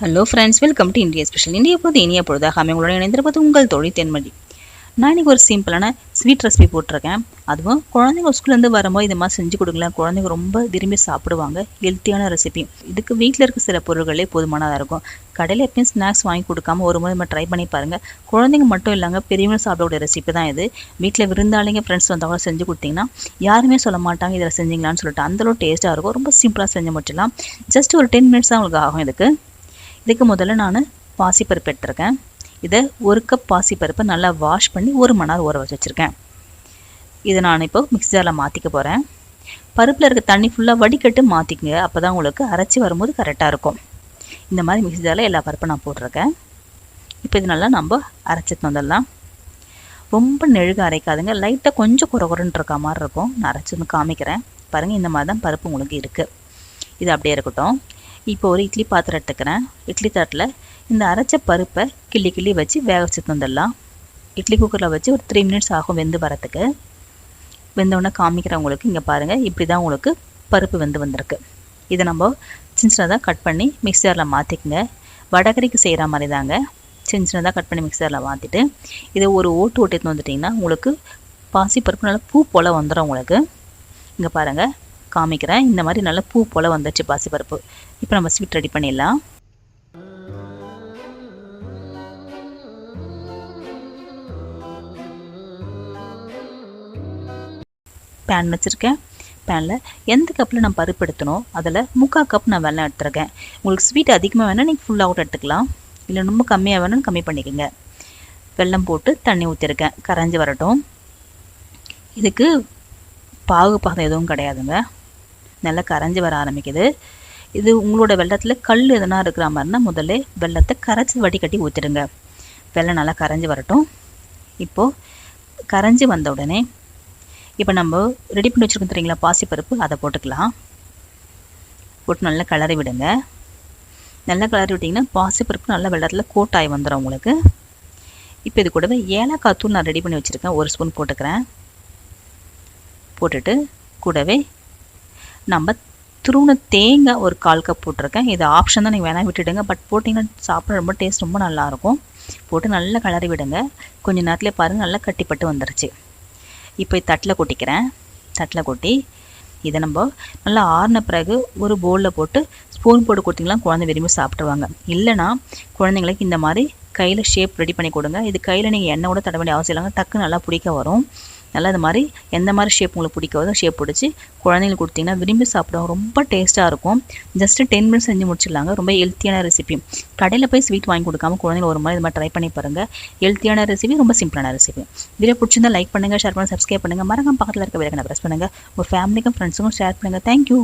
Hello friends welcome to India special இந்திய பொழுது இனிய பொழுதாக உங்களோட இணைந்திருப்பது உங்கள் தொழில் தென்மொழி நான் இன்னைக்கு ஒரு சிம்பிளான ஸ்வீட் ரெசிபி போட்டிருக்கேன். அதுவும் குழந்தைங்க ஸ்கூல்லேருந்து வரும்போது இது மாதிரி செஞ்சு கொடுக்கலாம் குழந்தைங்க ரொம்ப விரும்பி சாப்பிடுவாங்க. ஹெல்த்தியான ரெசிபி இதுக்கு வீட்டில் இருக்க சில பொருட்களே போதுமானதாக இருக்கும். கடையில் எப்பயும் ஸ்நாக்ஸ் வாங்கி கொடுக்காம ஒரு முறை நம்ம ட்ரை பண்ணி பாருங்கள் குழந்தைங்க மட்டும் இல்லாமல் பெரியவங்க சாப்பிடக்கூடிய ரெசிபி தான் இது. வீட்டில் விருந்தாளிங்க ஃப்ரெண்ட்ஸ் வந்தவங்க செஞ்சு கொடுத்தீங்கன்னா யாருமே சொல்ல மாட்டாங்க இதில் செஞ்சீங்களான்னு சொல்லிட்டு அந்தளவு டேஸ்ட்டாக இருக்கும். ரொம்ப சிம்பிளாக செஞ்சு முடிச்சிடலாம். ஜஸ்ட் ஒரு டென் மினிட்ஸ் தான் உங்களுக்கு ஆகும் இதுக்கு. இதுக்கு முதல்ல நான் பாசிப்பருப்பு எடுத்திருக்கேன். இதை ஒரு கப் பாசிப்பருப்பை நல்லா வாஷ் பண்ணி ஒரு மணி நேரம் ஊற வச்சு வச்சுருக்கேன். இதை நான் இப்போ மிக்ஸி ஜாரில் மாற்றிக்க போகிறேன் பருப்பில் இருக்க தண்ணி ஃபுல்லாக வடிகட்டு மாற்றிக்கங்க அப்போ தான் உங்களுக்கு அரைச்சி வரும்போது கரெக்டாக இருக்கும். இந்த மாதிரி மிக்ஸி ஜாரில் எல்லா பருப்பும் நான் போட்டிருக்கேன். இப்போ இது நல்லா நம்ம அரைச்சிட்டு வந்துடலாம் ரொம்ப நெழுக அரைக்காதுங்க. லைட்டாக கொஞ்சம் குறை குறைன்னு இருக்க மாதிரி இருக்கும். நான் அரைச்சி வந்து காமிக்கிறேன். பாருங்கள் இந்த மாதிரி தான் பருப்பு உங்களுக்கு இருக்குது இது அப்படியே இருக்கட்டும். இப்போ ஒரு இட்லி பாத்திரம் எடுத்துக்கிறேன். இட்லி தட்டில் இந்த அரைச்ச பருப்பை கிள்ளி கிள்ளி வச்சு வேக வச்சு தந்துடலாம் இட்லி குக்கரில் வச்சு ஒரு த்ரீ மினிட்ஸ் ஆகும் வெந்து வரத்துக்கு. வெந்தவுடனே காமிக்கிறேன் உங்களுக்கு. இங்கே பாருங்கள் இப்படி தான் உங்களுக்கு பருப்பு வெந்து வந்திருக்கு. இதை நம்ம சின்ன சின்னதாக கட் பண்ணி மிக்சரில் மாற்றிக்கங்க வடகரிக்கு செய்கிற மாதிரி தாங்க சின்ன சின்னதாக கட் பண்ணி மிக்சரில் மாற்றிட்டு இதை ஒரு ஓட்டு ஓட்டி வந்துட்டிங்கன்னா உங்களுக்கு பாசி பருப்பு நல்லா பூ போல் வந்துடும் உங்களுக்கு. இங்கே பாருங்கள் காமிக்கிறேன். இந்த மாதிரி நல்லா பூ போல் வந்துடுச்சு பாசிப்பருப்பு. இப்போ நம்ம ஸ்வீட் ரெடி பண்ணிடலாம். பேன் வச்சுருக்கேன். பேனில் எந்த கப்பில் நான் பருப்பு எடுத்தனோ அதில் முக்கால் கப் நான் வெள்ளம் எடுத்துருக்கேன். உங்களுக்கு ஸ்வீட் அதிகமாக வேணால் நீங்கள் ஃபுல் அவுட் எடுத்துக்கலாம். இல்லை ரொம்ப கம்மியாக வேணும்னு கம்மி பண்ணிக்கோங்க. வெல்லம் போட்டு தண்ணி ஊற்றிருக்கேன் கரைஞ்சி வரட்டும். இதுக்கு பாகு பாகம் எதுவும் கிடையாதுங்க. நல்லா கரைஞ்சி வர ஆரம்பிக்குது. இது உங்களோட வெள்ளத்தில் கல் எதனா இருக்கிற மாதிரினா முதல்ல வெள்ளத்தை கரைச்சி வடிகட்டி ஊற்றிடுங்க வெள்ளம் நல்லா கரைஞ்சி வரட்டும். இப்போது கரைஞ்சி வந்த உடனே இப்போ நம்ம ரெடி பண்ணி வச்சுருக்கோம் தெரியுங்களா? பாசிப்பருப்பு அதை போட்டுக்கலாம். போட்டு நல்லா கிளறி விடுங்க. நல்லா கிளறி விட்டிங்கன்னா பாசிப்பருப்பு நல்லா வெள்ளத்தில் கோட்டாகி வந்துடும் உங்களுக்கு. இப்போ இது கூடவே ஏலக்காய் தூள் நான் ரெடி பண்ணி வச்சுருக்கேன். ஒரு ஸ்பூன் போட்டுக்கிறேன். போட்டுட்டு கூடவே நம்ம துருவன தேங்காய் ஒரு கால் கப் போட்டிருக்கேன். இது ஆப்ஷன் தான். நீங்கள் வேணால் விட்டுடுங்க. பட் போட்டிங்கன்னா சாப்பிட ரொம்ப டேஸ்ட் ரொம்ப நல்லாயிருக்கும். போட்டு நல்லா கிளறி விடுங்க. கொஞ்சம் நேரத்தில் பாருங்கள் நல்லா கட்டிப்பட்டு வந்துருச்சு. இப்போ தட்டில் கொட்டிக்கிறேன். தட்டில் கொட்டி இதை நம்ம நல்லா ஆறின பிறகு ஒரு பவுலில் போட்டு ஸ்பூன் போட்டு கொடுத்தீங்கன்னா குழந்தை விரும்பி சாப்பிட்ருவாங்க இல்லைனா குழந்தைங்களுக்கு இந்த மாதிரி கையில் ஷேப் ரெடி பண்ணி கொடுங்க. இது கையில் நீங்கள் எண்ணெய் கூட தட வேண்டிய அவசியம் இல்லைங்க. டக்கு நல்லா பிடிக்க வரும். நல்லா இது மாதிரி எந்த மாதிரி ஷேப் உங்களுக்கு பிடிக்காதோ ஷேப் பிடிச்சி குழந்தைங்களுக்கு கொடுத்தீங்கன்னா விரும்பி சாப்பிடுவோம் ரொம்ப டேஸ்ட்டாக இருக்கும். ஜஸ்ட்டு டென் மினிட்ஸ் செஞ்சு முடிச்சிடலாங்க. ரொம்ப ஹெல்த்தியான ரெசிபி கடையில் போய் ஸ்வீட் வாங்கி கொடுக்காம குழந்தைங்க ஒரு மாதிரி இது மாதிரி ட்ரை பண்ணி பாருங்கள் ஹெல்த்தியான ரெசிபி ரொம்ப சிம்பிளான ரெசிபி வீடியோ பிடிச்சிருந்தா லைக் பண்ணுங்கள் ஷேர் பண்ணுங்கள் சப்ஸ்கிரைப் பண்ணுங்கள் மறக்காம பக்கத்தில் இருக்க விலக்கனை ப்ரெஸ் பண்ணுங்கள் உங்கள் ஃபேமிலிக்கும் ஃப்ரெண்ட்ஸுக்கும் ஷேர் பண்ணுங்கள் தேங்க்யூ